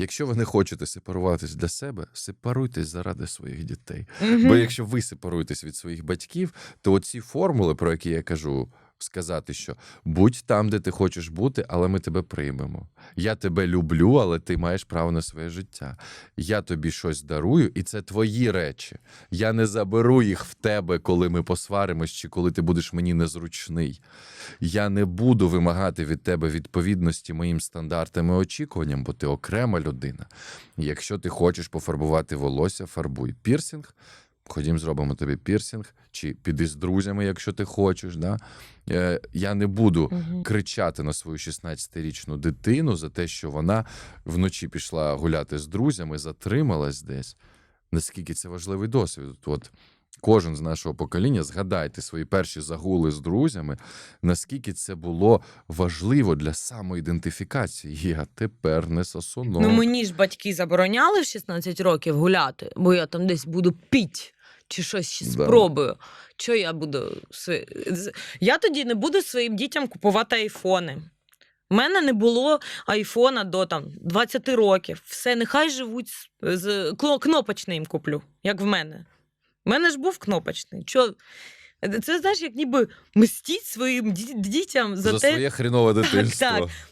Якщо ви не хочете сепаруватись для себе, сепаруйтесь заради своїх дітей. Угу. Бо якщо ви сепаруєтесь від своїх батьків, то оці формули, про які я кажу, сказати, що будь там, де ти хочеш бути, але ми тебе приймемо. Я тебе люблю, але ти маєш право на своє життя. Я тобі щось дарую, і це твої речі. Я не заберу їх в тебе, коли ми посваримось, чи коли ти будеш мені незручний. Я не буду вимагати від тебе відповідності моїм стандартам і очікуванням, бо ти окрема людина. Якщо ти хочеш пофарбувати волосся, фарбуй пірсінг. Ходім, зробимо тобі пірсінг, чи піди з друзями, якщо ти хочеш. Да? Е, я не буду Мгм. кричати на свою 16-річну дитину за те, що вона вночі пішла гуляти з друзями, затрималась десь. Наскільки це важливий досвід. От кожен з нашого покоління, згадайте свої перші загули з друзями, наскільки це було важливо для самоідентифікації. Я тепер не сосунок. Ну мені ж батьки забороняли в 16 років гуляти, бо я там десь буду піть. Чи щось Да. спробую. Що я буду. Я тоді не буду своїм дітям купувати айфони. У мене не було айфона до там 20 років. Все, нехай живуть з, з кнопочний їм куплю, як в мене. У мене ж був кнопочний. Чо? Це знаєш, як ніби мстіть своїм дітям за, за те, своє хрінове дитинство. так.